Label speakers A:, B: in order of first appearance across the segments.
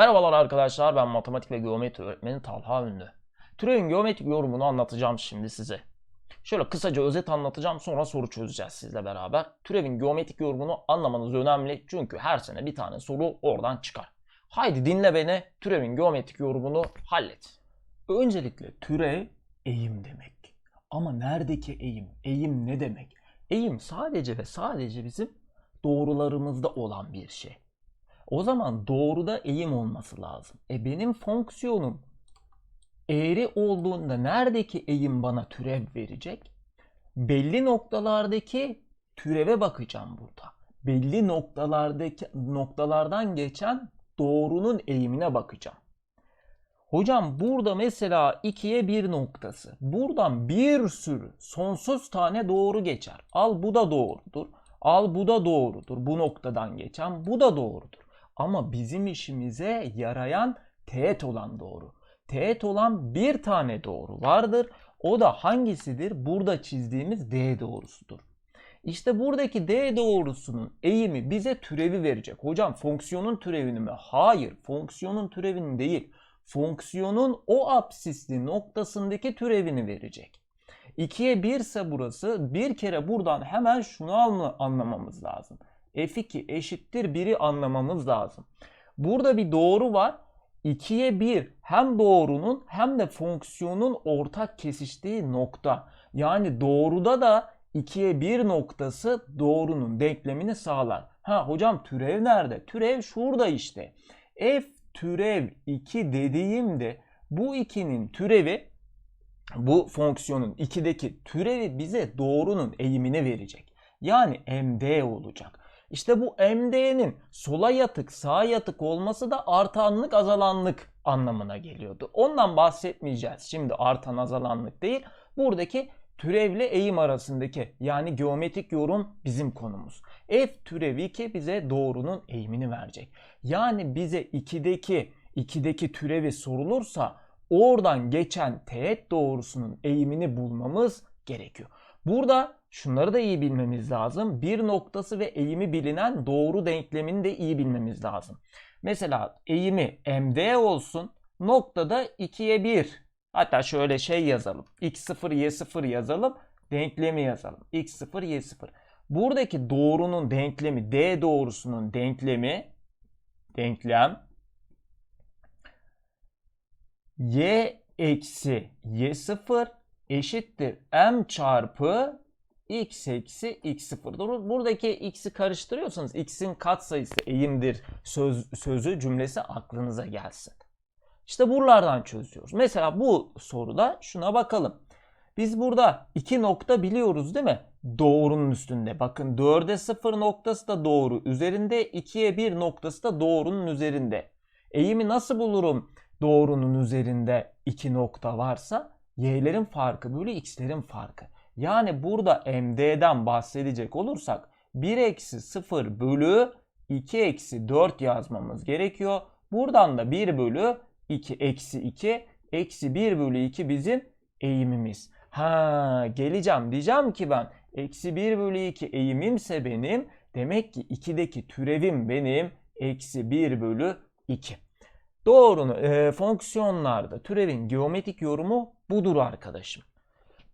A: Merhabalar arkadaşlar ben matematik ve geometri öğretmeni Talha Ünlü. Türevin geometrik yorumunu anlatacağım şimdi size. Şöyle kısaca özet anlatacağım sonra soru çözeceğiz sizle beraber. Türevin geometrik yorumunu anlamanız önemli çünkü her sene bir tane soru oradan çıkar. Haydi dinle beni türevin geometrik yorumunu hallet. Öncelikle türev eğim demek. Ama neredeki eğim? Eğim ne demek? Eğim sadece ve sadece bizim doğrularımızda olan bir şey. O zaman doğruda eğim olması lazım. E benim fonksiyonum eğri olduğunda neredeki eğim bana türev verecek? Belli noktalardaki türeve bakacağım burada. Belli noktalardaki noktalardan geçen doğrunun eğimine bakacağım. Hocam burada mesela 2'ye 1 noktası. Buradan bir sürü sonsuz tane doğru geçer. Al bu da doğrudur. Al bu da doğrudur. Bu noktadan geçen bu da doğrudur. Ama bizim işimize yarayan teğet olan doğru. Teğet olan bir tane doğru vardır. O da hangisidir? Burada çizdiğimiz D doğrusudur. İşte buradaki D doğrusunun eğimi bize türevi verecek. Hocam fonksiyonun türevini mi? Hayır, fonksiyonun türevini değil. Fonksiyonun o apsisli noktasındaki türevini verecek. 2'ye 1 ise burası bir kere buradan hemen şunu anla- anlamamız lazım. F2 eşittir 1'i anlamamız lazım. Burada bir doğru var. 2'ye 1 hem doğrunun hem de fonksiyonun ortak kesiştiği nokta. Yani doğruda da 2'ye 1 noktası doğrunun denklemini sağlar. Ha hocam türev nerede? Türev şurada işte. F türev 2 dediğimde bu 2'nin türevi bu fonksiyonun 2'deki türevi bize doğrunun eğimini verecek. Yani MD olacak. İşte bu MD'nin sola yatık sağa yatık olması da artanlık azalanlık anlamına geliyordu. Ondan bahsetmeyeceğiz. Şimdi artan azalanlık değil. Buradaki türevle eğim arasındaki yani geometrik yorum bizim konumuz. F türev 2 bize doğrunun eğimini verecek. Yani bize 2'deki 2'deki türevi sorulursa oradan geçen teğet doğrusunun eğimini bulmamız gerekiyor. Burada şunları da iyi bilmemiz lazım. Bir noktası ve eğimi bilinen doğru denklemini de iyi bilmemiz lazım. Mesela eğimi MD olsun. Noktada 2'ye 1. Hatta şöyle şey yazalım. X0 Y0 yazalım. Denklemi yazalım. X0 Y0. Buradaki doğrunun denklemi D doğrusunun denklemi denklem y eksi y0 eşittir m çarpı x eksi x0. Dur- Buradaki x'i karıştırıyorsanız x'in katsayısı eğimdir söz, sözü cümlesi aklınıza gelsin. İşte buralardan çözüyoruz. Mesela bu soruda şuna bakalım. Biz burada iki nokta biliyoruz değil mi? Doğrunun üstünde. Bakın 4'e 0 noktası da doğru üzerinde. 2'ye 1 noktası da doğrunun üzerinde. Eğimi nasıl bulurum? Doğrunun üzerinde iki nokta varsa y'lerin farkı bölü x'lerin farkı. Yani burada MD'den bahsedecek olursak 1 eksi 0 bölü 2 eksi 4 yazmamız gerekiyor. Buradan da 1 bölü 2 eksi 2 eksi 1 bölü 2 bizim eğimimiz. Ha geleceğim diyeceğim ki ben eksi 1 bölü 2 eğimimse benim demek ki 2'deki türevim benim eksi 1 bölü 2. Doğrunu e, fonksiyonlarda türevin geometrik yorumu budur arkadaşım.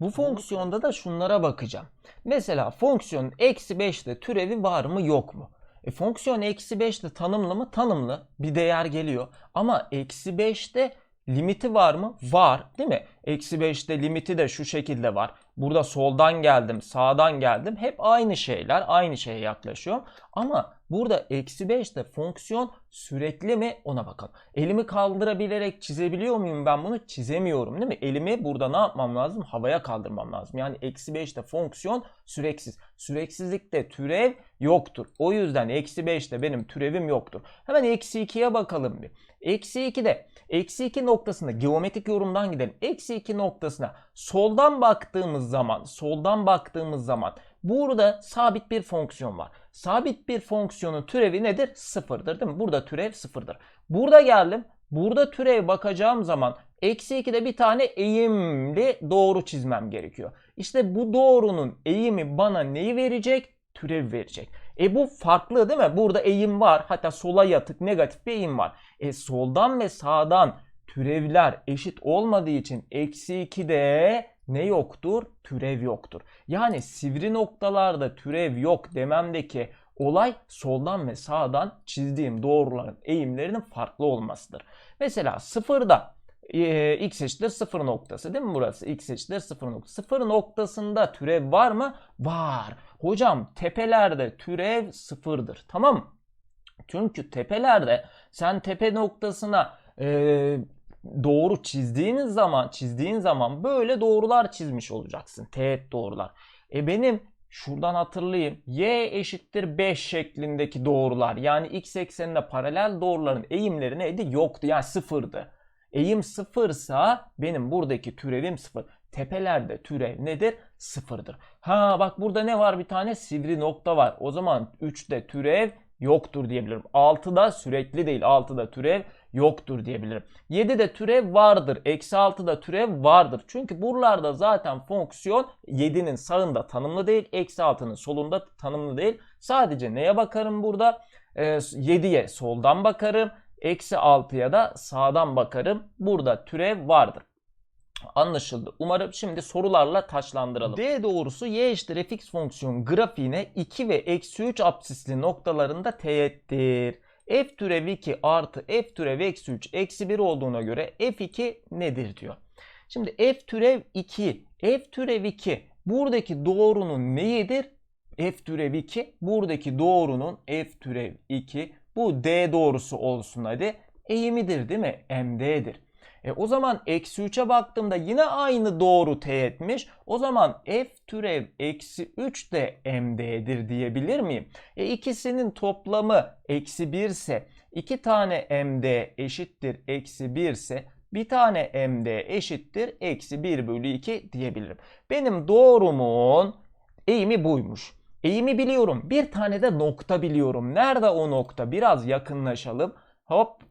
A: Bu fonksiyonda da şunlara bakacağım. Mesela fonksiyon eksi 5'te türevi var mı yok mu? E, fonksiyon eksi 5'te tanımlı mı? Tanımlı. Bir değer geliyor. Ama eksi 5'te limiti var mı? Var. Değil mi? Eksi 5'te limiti de şu şekilde var. Burada soldan geldim, sağdan geldim. Hep aynı şeyler, aynı şeye yaklaşıyorum. Ama burada eksi 5'te fonksiyon sürekli mi ona bakalım. Elimi kaldırabilerek çizebiliyor muyum ben bunu? Çizemiyorum değil mi? Elimi burada ne yapmam lazım? Havaya kaldırmam lazım. Yani eksi 5'te fonksiyon süreksiz. Süreksizlikte türev yoktur. O yüzden eksi 5'te benim türevim yoktur. Hemen eksi 2'ye bakalım bir. Eksi 2'de eksi 2 noktasında geometrik yorumdan gidelim. Eksi 2 noktasına soldan baktığımız zaman soldan baktığımız zaman burada sabit bir fonksiyon var. Sabit bir fonksiyonun türevi nedir? Sıfırdır değil mi? Burada türev sıfırdır. Burada geldim. Burada türev bakacağım zaman eksi 2'de bir tane eğimli doğru çizmem gerekiyor. İşte bu doğrunun eğimi bana neyi verecek? türev verecek. E bu farklı değil mi? Burada eğim var. Hatta sola yatık negatif bir eğim var. E soldan ve sağdan türevler eşit olmadığı için eksi 2'de ne yoktur? Türev yoktur. Yani sivri noktalarda türev yok dememdeki olay soldan ve sağdan çizdiğim doğruların eğimlerinin farklı olmasıdır. Mesela sıfırda e, x eşittir 0 noktası değil mi burası? x eşittir 0 noktası. 0 noktasında türev var mı? Var. Hocam tepelerde türev sıfırdır. Tamam mı? Çünkü tepelerde sen tepe noktasına e, doğru çizdiğiniz zaman çizdiğin zaman böyle doğrular çizmiş olacaksın. Teğet doğrular. E benim şuradan hatırlayayım. Y eşittir 5 şeklindeki doğrular yani x eksenine paralel doğruların eğimleri neydi? Yoktu yani sıfırdı. Eğim sıfırsa benim buradaki türevim sıfır. Tepelerde türev nedir? Sıfırdır. Ha bak burada ne var? Bir tane sivri nokta var. O zaman 3'te türev yoktur diyebilirim. 6'da sürekli değil. 6'da türev yoktur diyebilirim. 7'de türev vardır. Eksi 6'da türev vardır. Çünkü buralarda zaten fonksiyon 7'nin sağında tanımlı değil. Eksi 6'nın solunda tanımlı değil. Sadece neye bakarım burada? Ee, 7'ye soldan bakarım. Eksi 6'ya da sağdan bakarım. Burada türev vardır. Anlaşıldı. Umarım şimdi sorularla taçlandıralım. D doğrusu y eşittir fx fonksiyon grafiğine 2 ve eksi 3 absisli noktalarında teğettir. F türev 2 artı f türev eksi 3 eksi 1 olduğuna göre f2 nedir diyor. Şimdi f türev 2, f türev 2 buradaki doğrunun neyidir? f türev 2 buradaki doğrunun f türev 2 bu d doğrusu olsun hadi eğimidir değil mi? md'dir. E o zaman eksi 3'e baktığımda yine aynı doğru teğetmiş. O zaman f türev eksi 3 de md'dir diyebilir miyim? E ikisinin toplamı eksi 1 ise 2 tane md eşittir eksi 1 ise bir tane md eşittir eksi 1 bölü 2 diyebilirim. Benim doğrumun eğimi buymuş. Eğimi biliyorum. Bir tane de nokta biliyorum. Nerede o nokta? Biraz yakınlaşalım. Hop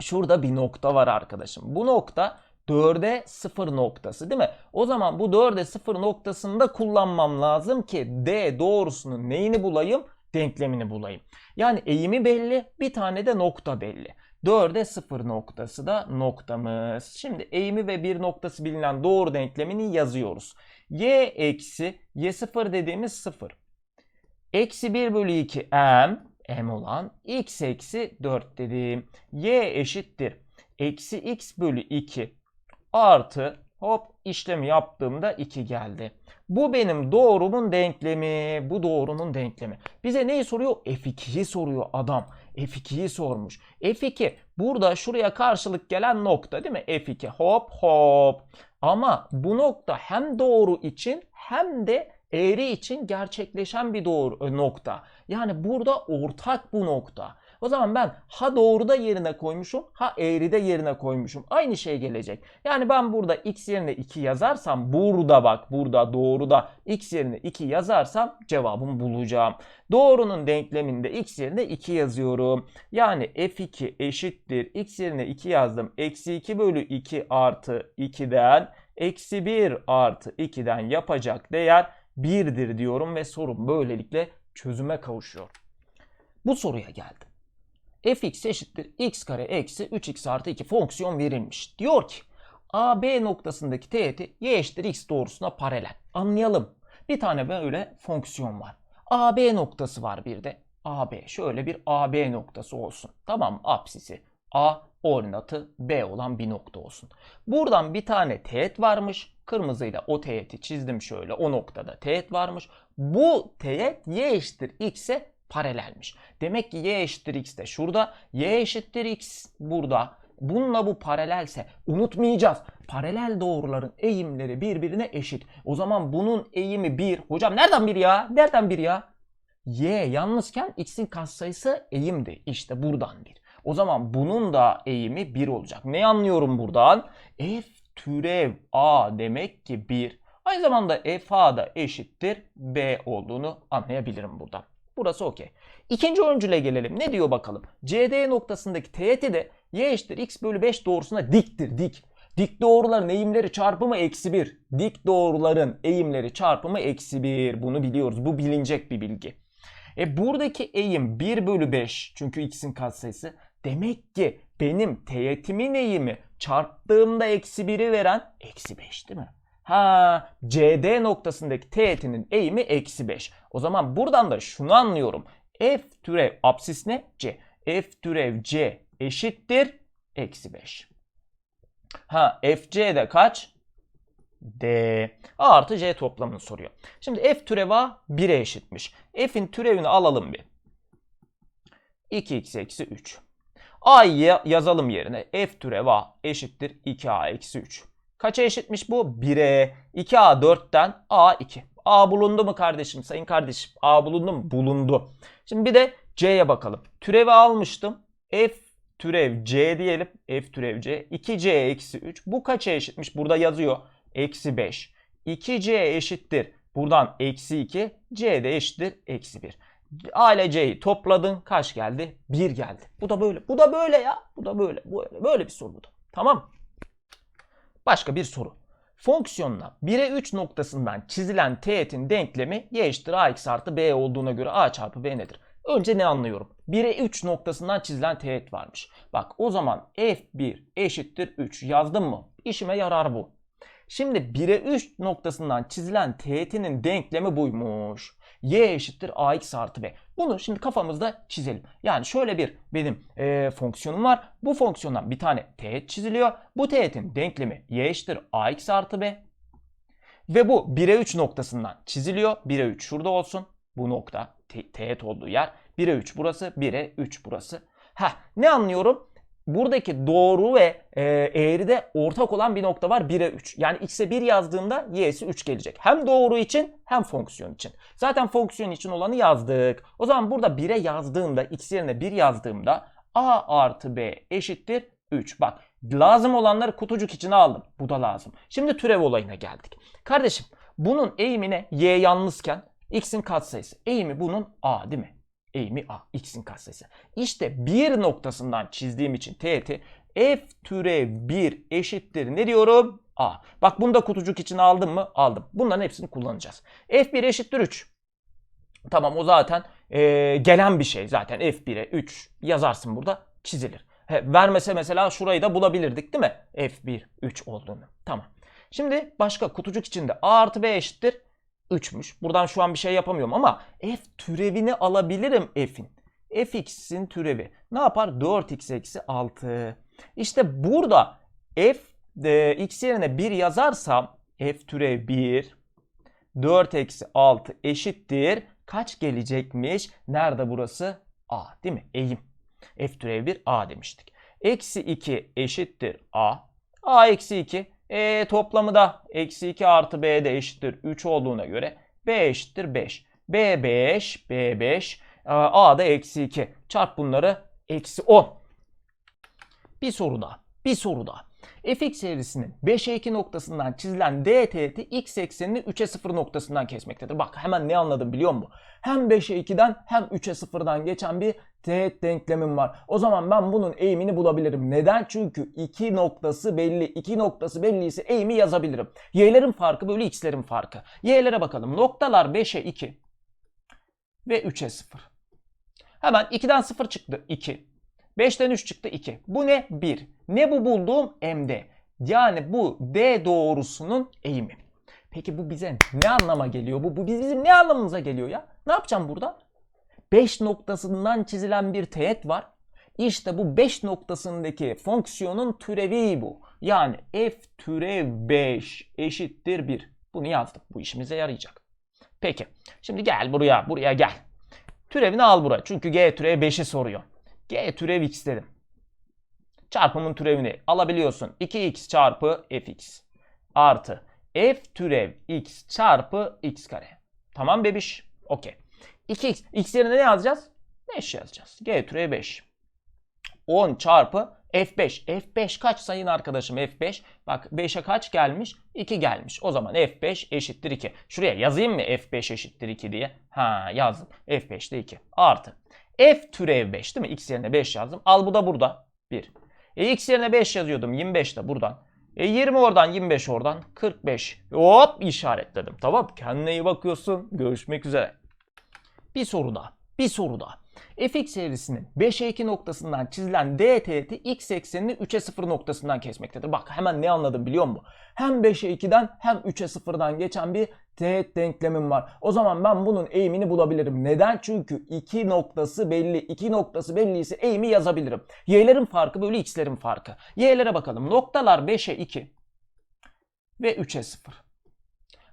A: şurada bir nokta var arkadaşım. Bu nokta 4'e 0 noktası değil mi? O zaman bu 4'e 0 noktasında kullanmam lazım ki D doğrusunun neyini bulayım? Denklemini bulayım. Yani eğimi belli, bir tane de nokta belli. 4'e 0 noktası da noktamız. Şimdi eğimi ve bir noktası bilinen doğru denklemini yazıyoruz. Y eksi Y0 dediğimiz 0. Eksi 1 bölü 2 m m olan x eksi 4 dediğim y eşittir. Eksi x bölü 2 artı hop işlemi yaptığımda 2 geldi. Bu benim doğrumun denklemi. Bu doğrunun denklemi. Bize neyi soruyor? F2'yi soruyor adam. F2'yi sormuş. F2 burada şuraya karşılık gelen nokta değil mi? F2 hop hop. Ama bu nokta hem doğru için hem de eğri için gerçekleşen bir doğru nokta. Yani burada ortak bu nokta. O zaman ben ha doğruda yerine koymuşum ha eğride yerine koymuşum. Aynı şey gelecek. Yani ben burada x yerine 2 yazarsam burada bak burada doğruda x yerine 2 yazarsam cevabımı bulacağım. Doğrunun denkleminde x yerine 2 yazıyorum. Yani f2 eşittir x yerine 2 yazdım. Eksi 2 bölü 2 artı 2'den eksi 1 artı 2'den yapacak değer 1'dir diyorum ve sorum böylelikle çözüme kavuşuyor. Bu soruya geldim. fx eşittir x kare eksi 3x artı 2 fonksiyon verilmiş. Diyor ki AB noktasındaki teğeti y eşittir x doğrusuna paralel. Anlayalım. Bir tane böyle fonksiyon var. AB noktası var bir de. AB şöyle bir AB noktası olsun. Tamam apsisi A ordinatı B olan bir nokta olsun. Buradan bir tane teğet varmış. Kırmızıyla o teğeti çizdim şöyle. O noktada teğet varmış. Bu teğet y eşittir x'e paralelmiş. Demek ki y eşittir x de şurada. Y eşittir x burada. Bununla bu paralelse unutmayacağız. Paralel doğruların eğimleri birbirine eşit. O zaman bunun eğimi 1. Hocam nereden 1 ya? Nereden 1 ya? Y yalnızken x'in katsayısı eğimdi. İşte buradan 1. O zaman bunun da eğimi 1 olacak. Ne anlıyorum buradan? F türev A demek ki 1. Aynı zamanda FA da eşittir B olduğunu anlayabilirim buradan. Burası okey. İkinci öncüle gelelim. Ne diyor bakalım? CD noktasındaki teğeti de y eşittir x bölü 5 doğrusuna diktir dik. Dik doğruların eğimleri çarpımı eksi 1. Dik doğruların eğimleri çarpımı eksi 1. Bunu biliyoruz. Bu bilinecek bir bilgi. E buradaki eğim 1 bölü 5. Çünkü x'in katsayısı. Demek ki benim teğetimin eğimi çarptığımda eksi 1'i veren eksi 5 değil mi? Ha CD noktasındaki teğetinin eğimi eksi 5. O zaman buradan da şunu anlıyorum. F türev apsis ne? C. F türev C eşittir eksi 5. Ha FC de kaç? D. A artı C toplamını soruyor. Şimdi F türev A 1'e eşitmiş. F'in türevini alalım bir. 2x eksi 3. A'yı yazalım yerine. F türev A eşittir 2A eksi 3. Kaça eşitmiş bu? 1'e. 2A 4'ten A 2. A bulundu mu kardeşim? Sayın kardeşim A bulundu mu? Bulundu. Şimdi bir de C'ye bakalım. Türevi almıştım. F türev C diyelim. F türev C. 2C eksi 3. Bu kaça eşitmiş? Burada yazıyor. Eksi 5. 2C eşittir. Buradan eksi 2. C de eşittir. Eksi 1. A ile C'yi topladın. Kaç geldi? 1 geldi. Bu da böyle. Bu da böyle ya. Bu da böyle. Böyle, böyle bir soru bu da. Tamam Başka bir soru. Fonksiyonla 1'e 3 noktasından çizilen teğetin denklemi y eşittir ax artı b olduğuna göre a çarpı b nedir? Önce ne anlıyorum? 1'e 3 noktasından çizilen teğet varmış. Bak o zaman f1 eşittir 3 yazdım mı? İşime yarar bu. Şimdi 1'e 3 noktasından çizilen teğetinin denklemi buymuş. Y eşittir ax artı b. Bunu şimdi kafamızda çizelim. Yani şöyle bir benim e, fonksiyonum var. Bu fonksiyondan bir tane teğet çiziliyor. Bu teğetin denklemi y eşittir ax artı b. Ve bu 1'e 3 noktasından çiziliyor. 1'e 3 şurada olsun. Bu nokta te- teğet olduğu yer. 1'e 3 burası, 1'e 3 burası. Ha ne anlıyorum? Buradaki doğru ve e, eğride ortak olan bir nokta var 1'e 3. Yani x'e 1 yazdığımda y'si 3 gelecek. Hem doğru için hem fonksiyon için. Zaten fonksiyon için olanı yazdık. O zaman burada 1'e yazdığımda x yerine 1 yazdığımda a artı b eşittir 3. Bak lazım olanları kutucuk içine aldım. Bu da lazım. Şimdi türev olayına geldik. Kardeşim bunun eğimine y yalnızken x'in katsayısı. Eğimi bunun a değil mi? Eğimi a. X'in katsayısı. İşte bir noktasından çizdiğim için teğeti f türev 1 eşittir ne diyorum? a. Bak bunu da kutucuk için aldım mı? Aldım. Bunların hepsini kullanacağız. f1 eşittir 3. Tamam o zaten e, gelen bir şey. Zaten f1'e 3 yazarsın burada çizilir. He, vermese mesela şurayı da bulabilirdik değil mi? f1 3 olduğunu. Tamam. Şimdi başka kutucuk içinde a artı b eşittir 3'müş. Buradan şu an bir şey yapamıyorum ama f türevini alabilirim f'in. fx'in türevi ne yapar? 4x eksi 6. İşte burada f e, x yerine 1 yazarsam f türev 1 4 eksi 6 eşittir. Kaç gelecekmiş? Nerede burası? a değil mi? Eğim. f türev 1 a demiştik. Eksi 2 eşittir a. a eksi 2 e, toplamı da eksi 2 artı b de eşittir 3 olduğuna göre b eşittir 5. b 5, b 5, a da eksi 2. Çarp bunları eksi 10. Bir soru daha. Bir soru daha fx eğrisinin 5'e 2 noktasından çizilen d teğeti x eksenini 3'e 0 noktasından kesmektedir. Bak hemen ne anladım biliyor musun? Hem 5'e 2'den hem 3'e 0'dan geçen bir teğet denklemim var. O zaman ben bunun eğimini bulabilirim. Neden? Çünkü 2 noktası belli. 2 noktası belliyse eğimi yazabilirim. Y'lerin farkı böyle x'lerin farkı. Y'lere bakalım. Noktalar 5'e 2 ve 3'e 0. Hemen 2'den 0 çıktı 2. 5'ten 3 çıktı 2. Bu ne? 1. Ne bu bulduğum? MD. Yani bu D doğrusunun eğimi. Peki bu bize ne anlama geliyor? Bu, bu bizim ne anlamımıza geliyor ya? Ne yapacağım burada? 5 noktasından çizilen bir teğet var. İşte bu 5 noktasındaki fonksiyonun türevi bu. Yani f türev 5 eşittir 1. Bunu yazdım. Bu işimize yarayacak. Peki. Şimdi gel buraya. Buraya gel. Türevini al buraya. Çünkü g türev 5'i soruyor. G türev x dedim. Çarpımın türevini alabiliyorsun. 2x çarpı fx artı f türev x çarpı x kare. Tamam bebiş. Okey. 2x. x yerine ne yazacağız? 5 yazacağız. G türev 5. 10 çarpı F5. F5 kaç sayın arkadaşım F5? Bak 5'e kaç gelmiş? 2 gelmiş. O zaman F5 eşittir 2. Şuraya yazayım mı F5 eşittir 2 diye? Ha yazdım. F5 de 2. Artı. F türev 5 değil mi? X yerine 5 yazdım. Al bu da burada. 1. E, X yerine 5 yazıyordum. 25 de buradan. E 20 oradan 25 oradan 45. Hop işaretledim. Tamam kendine iyi bakıyorsun. Görüşmek üzere. Bir soru daha. Bir soru daha. Fx eğrisinin 5'e 2 noktasından çizilen d teğeti x eksenini 3'e 0 noktasından kesmektedir. Bak hemen ne anladım biliyor musun? Hem 5'e 2'den hem 3'e 0'dan geçen bir teğet denklemim var. O zaman ben bunun eğimini bulabilirim. Neden? Çünkü 2 noktası belli. 2 noktası belli ise eğimi yazabilirim. Y'lerin farkı bölü x'lerin farkı. Y'lere bakalım. Noktalar 5'e 2 ve 3'e 0.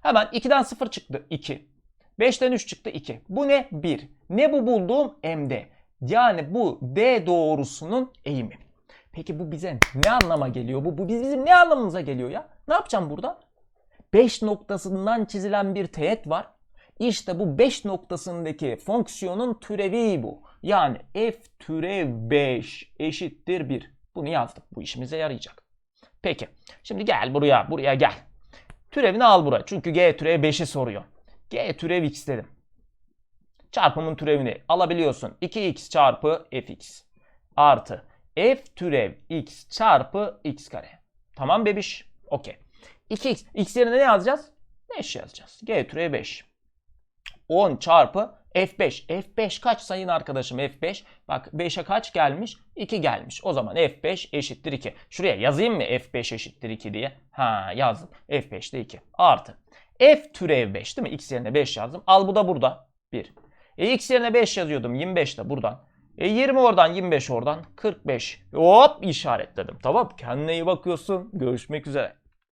A: Hemen 2'den 0 çıktı 2. 5'ten 3 çıktı 2. Bu ne? 1. Ne bu bulduğum? MD. Yani bu D doğrusunun eğimi. Peki bu bize ne anlama geliyor? Bu, bu bizim ne anlamımıza geliyor ya? Ne yapacağım burada? 5 noktasından çizilen bir teğet var. İşte bu 5 noktasındaki fonksiyonun türevi bu. Yani f türev 5 eşittir 1. Bunu yazdık. Bu işimize yarayacak. Peki. Şimdi gel buraya. Buraya gel. Türevini al buraya. Çünkü g türev 5'i soruyor. G türev x dedim. Çarpımın türevini alabiliyorsun. 2x çarpı fx artı f türev x çarpı x kare. Tamam bebiş. Okey. 2x. x yerine ne yazacağız? 5 yazacağız. G türev 5. 10 çarpı F5. F5 kaç sayın arkadaşım F5? Bak 5'e kaç gelmiş? 2 gelmiş. O zaman F5 eşittir 2. Şuraya yazayım mı F5 eşittir 2 diye? Ha yazdım. F5 de 2. Artı. F türev 5 değil mi? X yerine 5 yazdım. Al bu da burada. 1. E, X yerine 5 yazıyordum. 25 de buradan. E, 20 oradan 25 oradan. 45. Hop işaretledim. Tamam. Kendine iyi bakıyorsun. Görüşmek üzere.